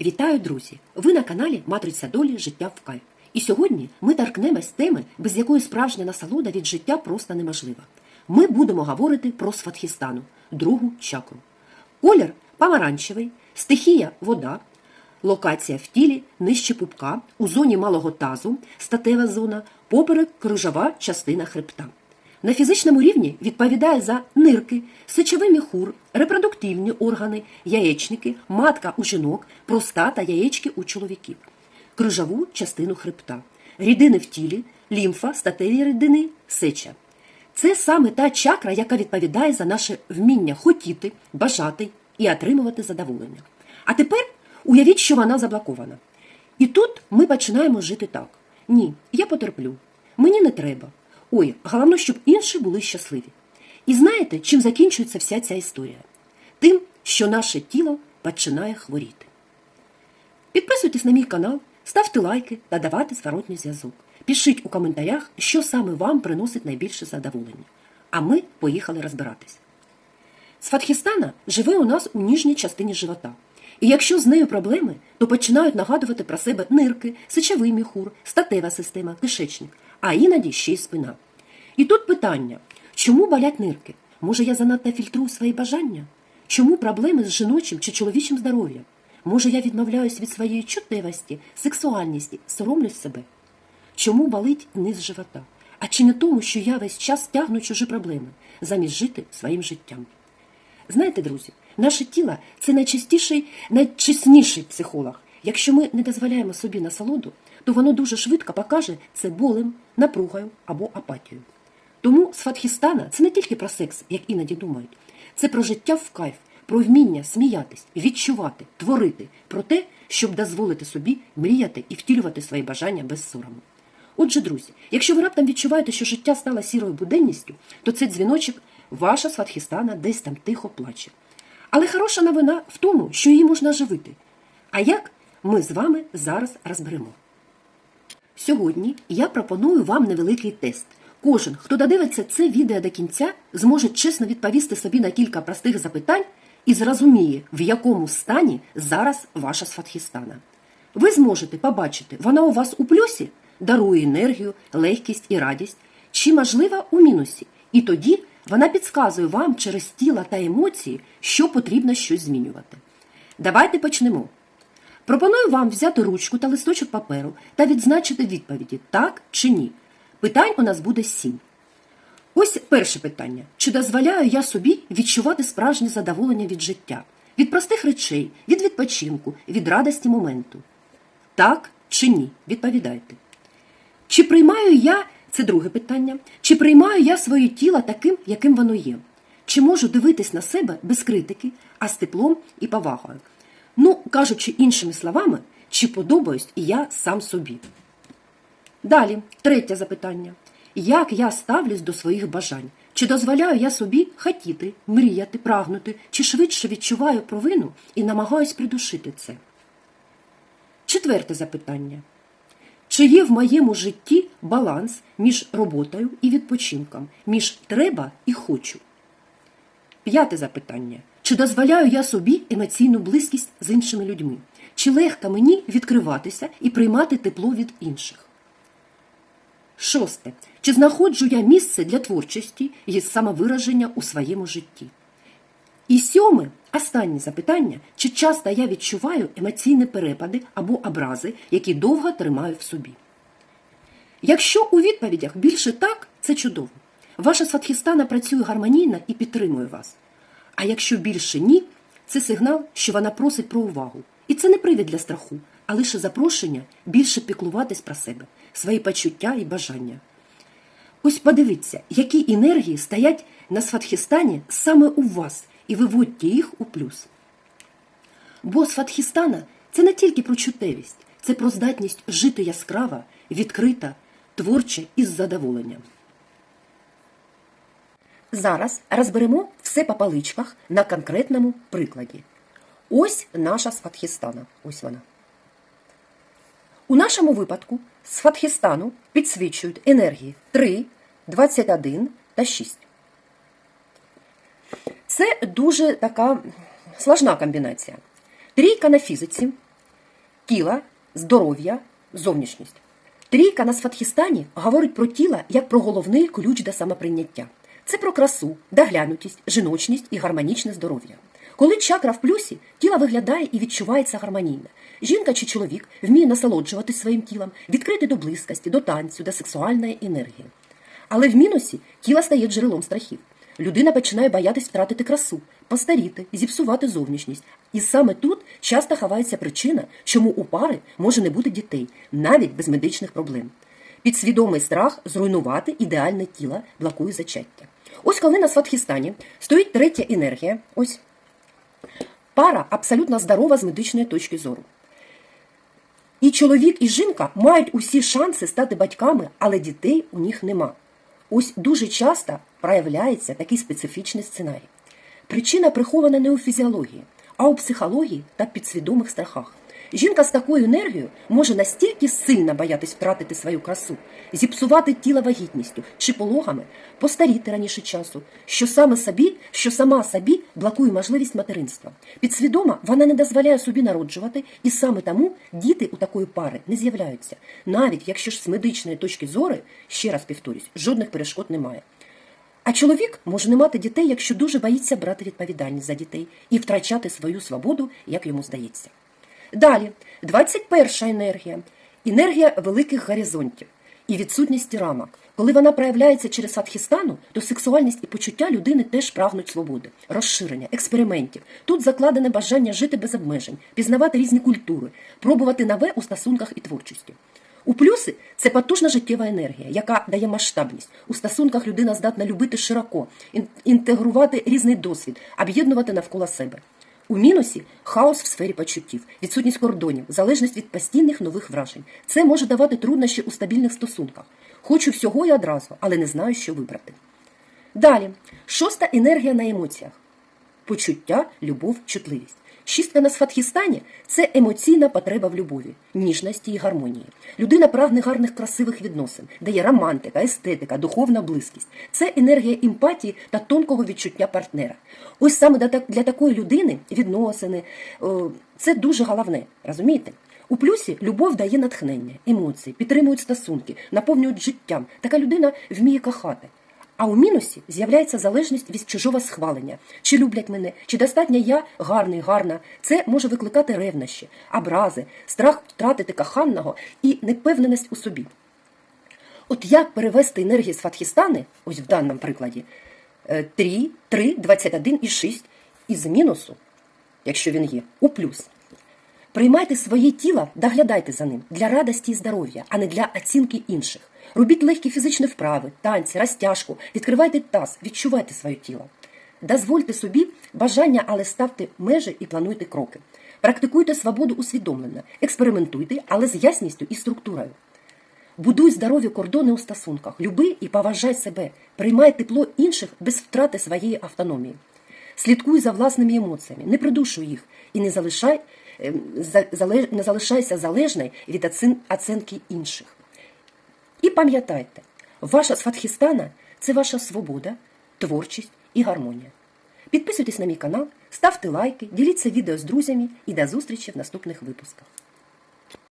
Вітаю, друзі! Ви на каналі Матриця долі Життя в кайф. І сьогодні ми торкнемось теми, без якої справжня насолода від життя просто неможлива. Ми будемо говорити про Сватхістану, другу чакру. Колір помаранчевий, стихія вода, локація в тілі нижче пупка, у зоні малого тазу, статева зона, поперек крижова частина хребта. На фізичному рівні відповідає за нирки, сечовий міхур, репродуктивні органи, яєчники, матка у жінок, простата, яєчки у чоловіків, крижову частину хребта, рідини в тілі, лімфа, статеві рідини, сеча. Це саме та чакра, яка відповідає за наше вміння хотіти, бажати і отримувати задоволення. А тепер уявіть, що вона заблокована. І тут ми починаємо жити так: ні, я потерплю, мені не треба. Ой, головне, щоб інші були щасливі. І знаєте, чим закінчується вся ця історія? Тим, що наше тіло починає хворіти. Підписуйтесь на мій канал, ставте лайки та давайте зворотній зв'язок. Пишіть у коментарях, що саме вам приносить найбільше задоволення. А ми поїхали розбиратись. Сфатхістана живе у нас у ніжній частині живота. І якщо з нею проблеми, то починають нагадувати про себе нирки, сечовий міхур, статева система, кишечник, а іноді ще й спина. І тут питання: чому болять нирки? Може, я занадто фільтрую свої бажання? Чому проблеми з жіночим чи чоловічим здоров'ям? Може, я відмовляюсь від своєї чутливості, сексуальності, соромлюсь себе? Чому болить низ живота? А чи не тому, що я весь час тягну чужі проблеми, замість жити своїм життям? Знаєте, друзі, наше тіло це найчастіший, найчесніший психолог. Якщо ми не дозволяємо собі насолоду, то воно дуже швидко покаже це болем, напругою або апатією. Тому Сфатхістана це не тільки про секс, як іноді думають, це про життя в кайф, про вміння сміятись, відчувати, творити, про те, щоб дозволити собі мріяти і втілювати свої бажання без сорому. Отже, друзі, якщо ви раптом відчуваєте, що життя стало сірою буденністю, то цей дзвіночок ваша Сватхістана десь там тихо плаче. Але хороша новина в тому, що її можна оживити. А як ми з вами зараз розберемо. Сьогодні я пропоную вам невеликий тест. Кожен, хто додивиться це відео до кінця, зможе чесно відповісти собі на кілька простих запитань і зрозуміє, в якому стані зараз ваша Сватхістана. Ви зможете побачити, вона у вас у плюсі дарує енергію, легкість і радість, чи, можливо, у мінусі. І тоді вона підказує вам через тіла та емоції, що потрібно щось змінювати. Давайте почнемо. Пропоную вам взяти ручку та листочок паперу та відзначити відповіді так чи ні. Питань у нас буде сім. Ось перше питання: чи дозволяю я собі відчувати справжнє задоволення від життя, від простих речей, від відпочинку, від радості моменту? Так чи ні? Відповідайте. Чи приймаю я, це друге питання, чи приймаю я своє тіло таким, яким воно є? Чи можу дивитись на себе без критики, а з теплом і повагою? Ну, кажучи іншими словами, чи подобаюсь і я сам собі? Далі, третє запитання. Як я ставлюсь до своїх бажань? Чи дозволяю я собі хотіти, мріяти, прагнути, чи швидше відчуваю провину і намагаюсь придушити це? Четверте запитання. Чи є в моєму житті баланс між роботою і відпочинком, між треба і хочу? П'яте запитання. Чи дозволяю я собі емоційну близькість з іншими людьми? Чи легко мені відкриватися і приймати тепло від інших? Шосте. Чи знаходжу я місце для творчості і самовираження у своєму житті? І сьоме, останнє запитання, чи часто я відчуваю емоційні перепади або образи, які довго тримаю в собі? Якщо у відповідях більше так, це чудово. Ваша Сватхістана працює гармонійно і підтримує вас. А якщо більше ні, це сигнал, що вона просить про увагу. І це не привід для страху, а лише запрошення більше піклуватись про себе, свої почуття і бажання. Ось подивіться, які енергії стоять на Сватхістані саме у вас, і виводьте їх у плюс. Бо Сватхістана це не тільки про чутливість, це про здатність жити яскраво, відкрита, творче і з задоволенням. Зараз розберемо все по паличках на конкретному прикладі. Ось наша Сватхістана. Ось вона. У нашому випадку з Фатхістану підсвічують енергії 3, 21 та 6. Це дуже така сложна комбінація. Трійка на фізиці тіла, здоров'я, зовнішність. Трійка на Сватхістані говорить про тіло як про головний ключ до самоприйняття. Це про красу, доглянутість, жіночність і гармонічне здоров'я. Коли чакра в плюсі, тіло виглядає і відчувається гармонійно. Жінка чи чоловік вміє насолоджуватись своїм тілом, відкрити до близькості, до танцю, до сексуальної енергії. Але в мінусі тіло стає джерелом страхів. Людина починає боятись втратити красу, постаріти, зіпсувати зовнішність. І саме тут часто ховається причина, чому у пари може не бути дітей, навіть без медичних проблем. Підсвідомий страх зруйнувати ідеальне тіло блокує зачаття. Ось коли на Сватхістані стоїть третя енергія, ось пара абсолютно здорова з медичної точки зору. І чоловік, і жінка мають усі шанси стати батьками, але дітей у них нема. Ось дуже часто проявляється такий специфічний сценарій. Причина прихована не у фізіології, а у психології та підсвідомих страхах. Жінка з такою енергією може настільки сильно боятись втратити свою красу, зіпсувати тіло вагітністю чи пологами, постаріти раніше часу, що саме собі, що сама собі блокує можливість материнства. Підсвідома вона не дозволяє собі народжувати, і саме тому діти у такої пари не з'являються. Навіть якщо ж з медичної точки зору, ще раз повторюсь, жодних перешкод немає. А чоловік може не мати дітей, якщо дуже боїться брати відповідальність за дітей і втрачати свою свободу, як йому здається. Далі, 21 енергія енергія великих горизонтів і відсутність рамок. Коли вона проявляється через Садхістану, то сексуальність і почуття людини теж прагнуть свободи, розширення, експериментів. Тут закладене бажання жити без обмежень, пізнавати різні культури, пробувати нове у стосунках і творчості. У плюси це потужна життєва енергія, яка дає масштабність. У стосунках людина здатна любити широко, інтегрувати різний досвід, об'єднувати навколо себе. У мінусі хаос в сфері почуттів, відсутність кордонів, залежність від постійних нових вражень. Це може давати труднощі у стабільних стосунках. Хочу всього і одразу, але не знаю, що вибрати. Далі, шоста енергія на емоціях почуття, любов, чутливість. Шістка на Сфатхістані це емоційна потреба в любові, ніжності і гармонії. Людина прагне гарних красивих відносин, де є романтика, естетика, духовна близькість. Це енергія емпатії та тонкого відчуття партнера. Ось саме для такої людини відносини це дуже головне, розумієте? У плюсі любов дає натхнення, емоції, підтримують стосунки, наповнюють життям. Така людина вміє кохати. А у мінусі з'являється залежність від чужого схвалення. Чи люблять мене, чи достатньо я гарний, гарна. Це може викликати ревнощі, образи, страх втратити коханого і непевненість у собі. От як перевести енергії з Фатхістани, ось в даному прикладі, е, 3, 3, 21 і 6 із мінусу, якщо він є, у плюс. Приймайте своє тіло, доглядайте за ним для радості і здоров'я, а не для оцінки інших. Робіть легкі фізичні вправи, танці, розтяжку, відкривайте таз, відчувайте своє тіло. Дозвольте собі бажання, але ставте межі і плануйте кроки. Практикуйте свободу усвідомлено, експериментуйте, але з ясністю і структурою. Будуй здорові кордони у стосунках, люби і поважай себе, приймай тепло інших без втрати своєї автономії. Слідкуй за власними емоціями, не придушуй їх і не залишай, не залишайся залежною від оцін- оцінки інших. І пам'ятайте, ваша Сватхістана це ваша свобода, творчість і гармонія. Підписуйтесь на мій канал, ставте лайки, діліться відео з друзями і до зустрічі в наступних випусках.